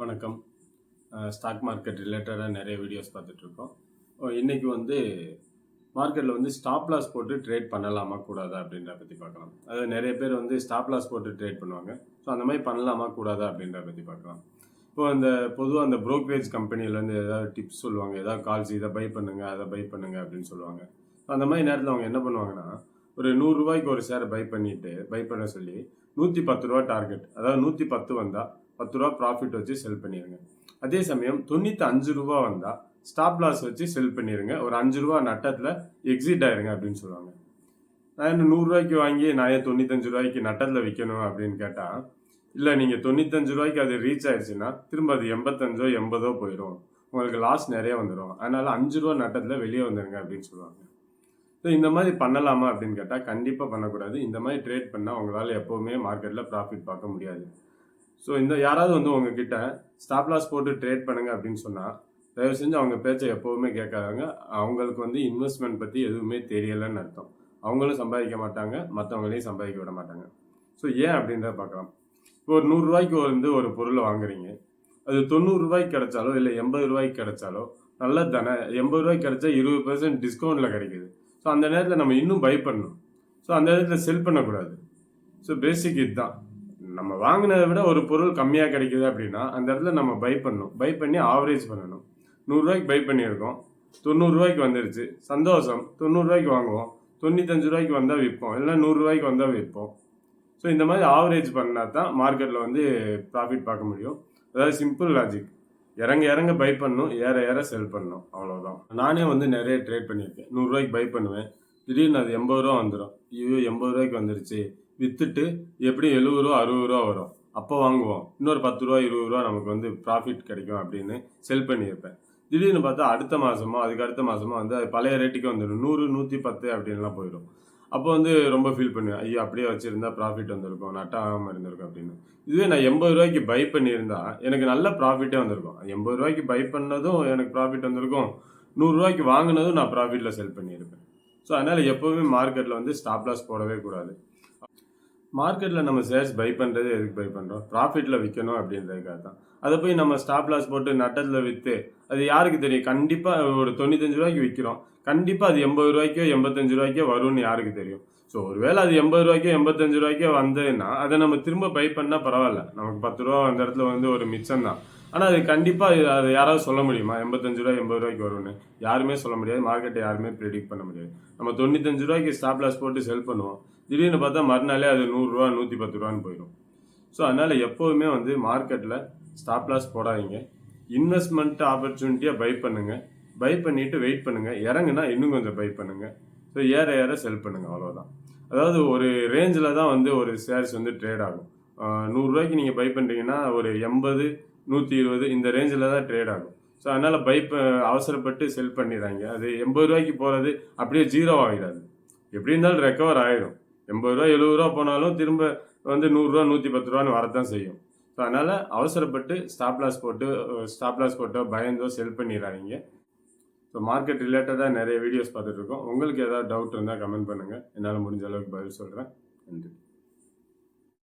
வணக்கம். Stock market ரிலேட்டடாக நிறைய வீடியோஸ் பார்த்துட்ருக்கோம். இன்றைக்கி வந்து மார்க்கெட்டில் வந்து ஸ்டாப் லாஸ் போட்டு ட்ரேட் பண்ணலாமா கூடாதா அப்படின்ற பற்றி பார்க்கலாம். அதாவது நிறைய பேர் வந்து ஸ்டாப் லாஸ் போட்டு ட்ரேட் பண்ணுவாங்க. ஸோ அந்த மாதிரி பண்ணலாமா கூடாதா அப்படின்ற பற்றி பார்க்கலாம். இப்போ அந்த பொதுவாக அந்த ப்ரோக்ரேஜ் கம்பெனிலேருந்து ஏதாவது டிப்ஸ் சொல்லுவாங்க. ஏதாவது கால்ஸ் இதை பை பண்ணுங்க அதை பை பண்ணுங்க அப்படின்னு சொல்லுவாங்க. ஸோ அந்த மாதிரி நேரத்தில் அவங்க என்ன பண்ணுவாங்கன்னா ஒரு நூறுரூவாய்க்கு ஒரு ஷேர் பை பண்ணிட்டு பை பண்ண சொல்லி நூற்றி பத்து ரூபா டார்கெட் அதாவது நூற்றி பத்து வந்தால் பத்து ரூபா ப்ராஃபிட் வச்சு செல் பண்ணிடுங்க அதே சமயம் தொண்ணூற்றி அஞ்சு ரூபா வந்தால் ஸ்டாப் லாஸ் வச்சு செல் பண்ணிடுங்க ஒரு அஞ்சு ரூபா நட்டத்தில் எக்ஸிட் ஆயிருங்க அப்படின்னு சொல்லுவாங்க. நான் என்ன நூறுரூவாய்க்கு வாங்கி நான் ஏன் தொண்ணூத்தஞ்சு ரூபாய்க்கு நட்டத்தில் விற்கணும் அப்படின்னு கேட்டால் இல்லை நீங்கள் தொண்ணூத்தஞ்சு ரூபாய்க்கு அது ரீச் ஆயிடுச்சுன்னா திரும்ப அது எண்பத்தஞ்சோ எண்பதோ போயிடும் உங்களுக்கு லாஸ் நிறைய வந்துடும் அதனால் அஞ்சு ரூபா நட்டத்தில் வெளியே வந்துடுங்க அப்படின்னு சொல்லுவாங்க. ஸோ இந்த மாதிரி பண்ணலாமா அப்படின்னு கேட்டால் கண்டிப்பாக பண்ணக்கூடாது. இந்த மாதிரி ட்ரேட் பண்ணால் உங்களால் எப்போவுமே மார்க்கெட்டில் ப்ராஃபிட் பார்க்க முடியாது. ஸோ இந்த யாராவது வந்து உங்ககிட்ட ஸ்டாப் லாஸ் போட்டு ட்ரேட் பண்ணுங்க அப்படின்னு சொன்னால் தயவு செஞ்சு அவங்க பேச்சை எப்போவுமே கேட்காதாங்க. அவங்களுக்கு வந்து இன்வெஸ்ட்மெண்ட் பற்றி எதுவுமே தெரியலைன்னு அர்த்தம். அவங்களும் சம்பாதிக்க மாட்டாங்க மற்றவங்களையும் சம்பாதிக்க விட மாட்டாங்க. ஸோ ஏன் அப்படின்றத பார்க்கலாம். இப்போ ஒரு நூறுரூவாய்க்கு வந்து ஒரு பொருளை வாங்குறீங்க. அது தொண்ணூறுரூவாய்க்கு கிடைச்சாலோ இல்லை எண்பது ரூபாய்க்கு கிடைச்சாலோ நல்ல தானே எண்பது ரூபாய்க்கு கிடைச்சா இருபது பர்சன்ட் டிஸ்கவுண்ட்டில் கிடைக்குது. ஸோ அந்த நேரத்தில் நம்ம இன்னும் பை பண்ணணும். ஸோ அந்த நேரத்தில் செல் பண்ணக்கூடாது. ஸோ பேசிக் இதுதான். நம்ம வாங்கினதை விட ஒரு பொருள் கம்மியாக கிடைக்குது அப்படின்னா அந்த இடத்துல நம்ம பை பண்ணணும். பை பண்ணி ஆவரேஜ் பண்ணணும். நூறுரூவாய்க்கு பை பண்ணியிருக்கோம். தொண்ணூறுரூவாய்க்கு வந்துருச்சு. சந்தோஷம். தொண்ணூறுரூவாய்க்கு வாங்குவோம். தொண்ணூத்தஞ்சு ரூபாய்க்கு வந்தால் விற்போம். இல்லைனா நூறுரூவாய்க்கு வந்தால் விற்போம். ஸோ இந்த மாதிரி ஆவரேஜ் பண்ணால் தான் மார்க்கெட்டில் வந்து ப்ராஃபிட் பார்க்க முடியும். அதாவது சிம்பிள் லாஜிக் இறங்க இறங்க பை பண்ணணும். ஏற ஏற செல் பண்ணணும். அவ்வளோதான் நானே வந்து நிறைய ட்ரேட் பண்ணியிருக்கேன். நூறுரூவாய்க்கு பை பண்ணுவேன். திடீர்னு அது எண்பது ரூபா வந்துடும் ஐயோ எண்பது ரூபாய்க்கு வந்துருச்சு. விற்றுட்டு எப்படியும் எழுபது ரூபா அறுபது ரூபா வரும். அப்போ வாங்குவோம். இன்னொரு பத்து ரூபா இருபது ரூபா நமக்கு வந்து ப்ராஃபிட் கிடைக்கும் அப்படின்னு செல் பண்ணியிருப்பேன். திடீர்னு பார்த்தா அடுத்த மாதமோ அதுக்கு அடுத்த மாதமோ வந்து அது பழைய ரேட்டுக்கு வந்துடும். நூறு நூற்றி பத்து அப்படின்லாம் போயிடும். அப்போ வந்து ரொம்ப ஃபீல் பண்ணுவேன். ஐயோ அப்படியே வச்சுருந்தா ப்ராஃபிட் வந்திருக்கும். நட்டாகாமல் இருந்திருக்கும் அப்படின்னு. இதுவே நான் எண்பது ரூபாய்க்கு பை பண்ணியிருந்தா எனக்கு நல்ல ப்ராஃபிட்டே வந்திருக்கும். எண்பது ரூபாய்க்கு பை பண்ணதும் எனக்கு ப்ராஃபிட் வந்திருக்கும். நூறுரூவாய்க்கு வாங்கினதும் நான் ப்ராஃபிட்டில் செல் பண்ணியிருப்பேன். ஸோ அதனால் எப்போவுமே மார்க்கெட்டில் வந்து ஸ்டாப் லாஸ் போடவே கூடாது. மார்க்கெட்டில் நம்ம ஷேர்ஸ் பை பண்ணுறது எதுக்கு பை பண்ணுறோம் ப்ராஃபிட்டில் விற்கணும் அப்படின்றதுக்காக தான் அதை போய் நம்ம ஸ்டாப் லாஸ் போட்டு நட்டத்தில் விற்று அது யாருக்கு தெரியும்? கண்டிப்பாக ஒரு தொண்ணூத்தஞ்சு ரூபாய்க்கு விற்கிறோம் கண்டிப்பாக அது எண்பது ரூபாய்க்கோ எண்பத்தஞ்சு ரூபாய்க்கோ வரும்னு யாருக்கு தெரியும்? ஸோ ஒருவேளை அது எண்பது ரூபாய்க்கோ எண்பத்தஞ்சு ரூபாய்க்கோ வந்ததுன்னா அதை நம்ம திரும்ப பை பண்ணால் பரவாயில்ல. நமக்கு பத்து ரூபா அந்த இடத்துல வந்து ஒரு மிச்சம் தான். ஆனால் அது கண்டிப்பாக அது யாராவது சொல்ல முடியுமா? எண்பத்தஞ்சு ரூபா எண்பது ரூபாய்க்கு வரும்னு. யாருமே சொல்ல முடியாது. மார்க்கெட்டை யாருமே ப்ரெடிக்ட் பண்ண முடியாது. நம்ம தொண்ணூத்தஞ்சு ரூபாய்க்கு ஸ்டாப் லாஸ் போட்டு செல் பண்ணுவோம். திடீர்னு பார்த்தா மறுநாளே அது நூறுரூவா நூற்றி பத்து ரூபான்னு போயிடும். ஸோ அதனால் எப்போவுமே வந்து மார்க்கெட்டில் ஸ்டாப் லாஸ் போடாதீங்க. இன்வெஸ்ட்மெண்ட் ஆப்பர்ச்சுனிட்டியாக பை பண்ணுங்கள் பை பண்ணிவிட்டு வெயிட் பண்ணுங்கள் இறங்குனா இன்னும் கொஞ்சம் பை பண்ணுங்கள் ஸோ ஏற ஏற செல் பண்ணுங்கள் அவ்வளோதான் அதாவது ஒரு ரேஞ்சில் தான் வந்து ஒரு ஷேர்ஸ் வந்து ட்ரேட் ஆகும். நூறுரூவாய்க்கு நீங்கள் பை பண்ணுறீங்கன்னா ஒரு எண்பது நூற்றி இருபது இந்த ரேஞ்சில் தான் ட்ரேட் ஆகும். ஸோ அதனால் பை ப- அவசரப்பட்டு செல் பண்ணிடுறாங்க அது எண்பது ரூபாய்க்கு போகிறது அப்படியே ஜீரோ ஆகிடாது எப்படி இருந்தாலும் ரெக்கவர் ஆகிடும் எண்பது ரூபா எழுபது ரூபா போனாலும் திரும்ப வந்து நூறுரூவா நூற்றி பத்து ரூபான்னு வரத்தான் செய்யும். ஸோ அதனால் அவசரப்பட்டு ஸ்டாப் லாஸ் போட்டு ஸ்டாப் லாஸ் போட்டோ பயந்தோ செல் பண்ணிடுறாங்க ஸோ மார்க்கெட் ரிலேட்டடாக நிறைய வீடியோஸ் பார்த்துட்ருக்கோம் உங்களுக்கு ஏதாவது டவுட் இருந்தால் கமெண்ட் பண்ணுங்கள் என்னால் முடிஞ்ச அளவுக்கு பதில் சொல்கிறேன் நன்றி.